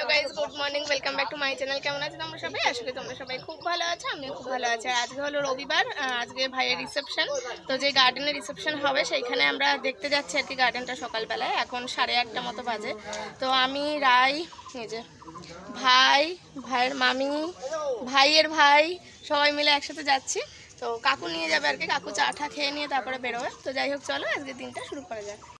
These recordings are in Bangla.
Hello guys good morning welcome back to my channel কেমন আছে তোমরা সবাই? করি তোমরা সবাই খুব ভালো আছো, আমিও খুব ভালো আছি। আজকে হলো রবিবার আজকে ভাইয়ের রিসেপশন তো যে গার্ডেনের রিসেপশন হবে, সেইখানে আমরা দেখতে যাচ্ছি আর কি গার্ডেনটা সকালবেলায়। এখন সাড়ে আটটা মতো বাজে। তো আমি, রাই, এই যে ভাই, ভাইয়ের মামি, ভাইয়ের ভাই, সবাই মিলে একসাথে যাচ্ছি। তো কাকু নিয়ে যাবে আর কি, কাকু চা খেয়ে নিয়ে তারপরে বেরোবে। তো যাই হোক, চলো আজকে দিনটা শুরু করা যাক।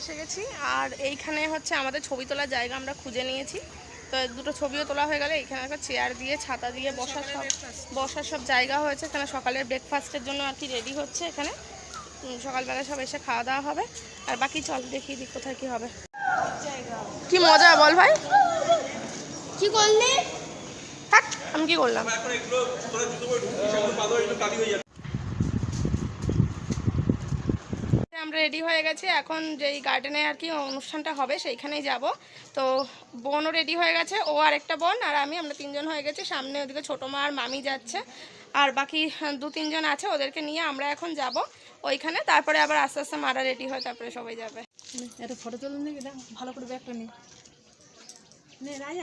এসে গেছি। আর এইখানে হচ্ছে আমাদের ছবি তোলার জায়গা আমরা খুঁজে নিয়েছি। তো দুটো ছবিও তোলা হয়ে গেলে এখানে একটা চেয়ার দিয়ে ছাতা দিয়ে বসার সব বসার সব জায়গা হয়েছে। এখানে সকালের ব্রেকফাস্টের জন্য আর কি রেডি হচ্ছে এখানে। সকালবেলা সব এসে খাওয়া দাওয়া হবে। আর বাকি চল দেখি দিই কোথায় কী হবে। কি মজা বল ভাই। কি করলি? থাক আমি কি করলাম? আমরা রেডি হয়ে গেছি। এখন যেই গার্ডেনে আর কি অনুষ্ঠানটা হবে, সেইখানেই যাব। তো বোনও রেডি হয়ে গেছে, ও আর একটা বোন আর আমি, আমরা তিনজন হয়ে গেছি। সামনে ওদিকে ছোটো মা আর মামি যাচ্ছে। আর বাকি দু তিনজন আছে, ওদেরকে নিয়ে আমরা এখন যাব ওইখানে। তারপরে আবার আস্তে আস্তে মারা রেডি হয়, তারপরে সবাই যাবে। ভালো করে ব্যাগটা নি। রাজা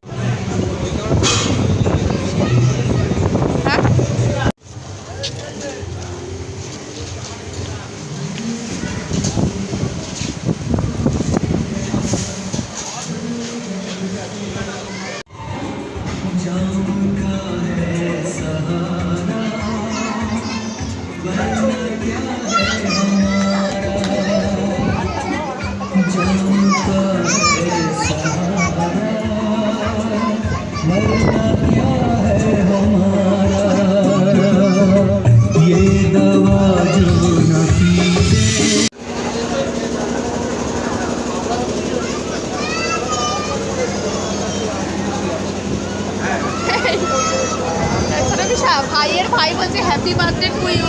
ভাইয়ের ভাই বলছে হ্যাপি বার্থডে টু ইউ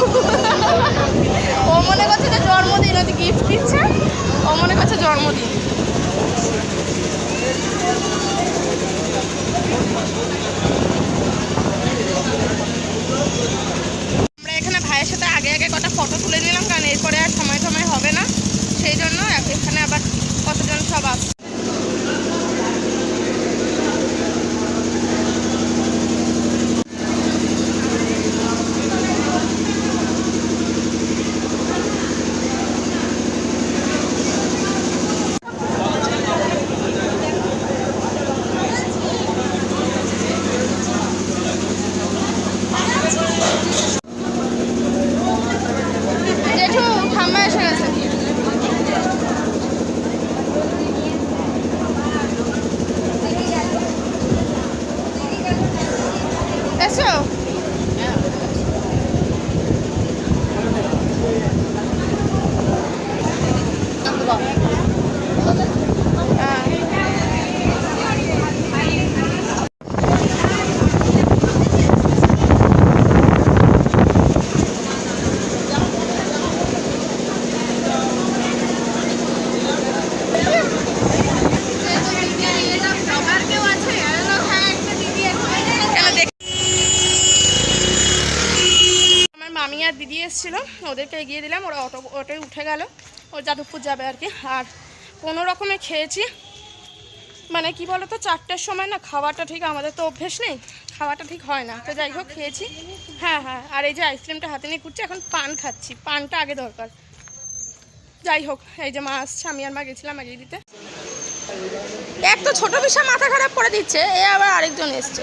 ও মনে করছে যে জন্মদিন, ওদের গিফট দিচ্ছে। ও মনে করছে জন্মদিন। দিদি এসেছিল, ওদেরকে এগিয়ে দিলাম, ওরা অটো অটোয় উঠে গেল, ও যাদবপুর যাবে আর কি। আর কোনো রকমে খেয়েছি মানে কি বলো তো চারটের সময় না খাওয়াটা ঠিক আমাদের তো অভ্যেস নেই, খাওয়াটা ঠিক হয় না। তো যাই হোক, খেয়েছি। হ্যাঁ হ্যাঁ আর এই যে আইসক্রিমটা হাতে নিয়ে ঘুরছি, এখন পান খাচ্ছি, পানটা আগে দরকার। যাই হোক, এই যে মা আসছে, আমি আর মা গেছিলাম এগিয়ে দিতে। এক তো ছোট বিষয়, মাথা খারাপ করে দিচ্ছে, এ আবার আরেকজন এসছে।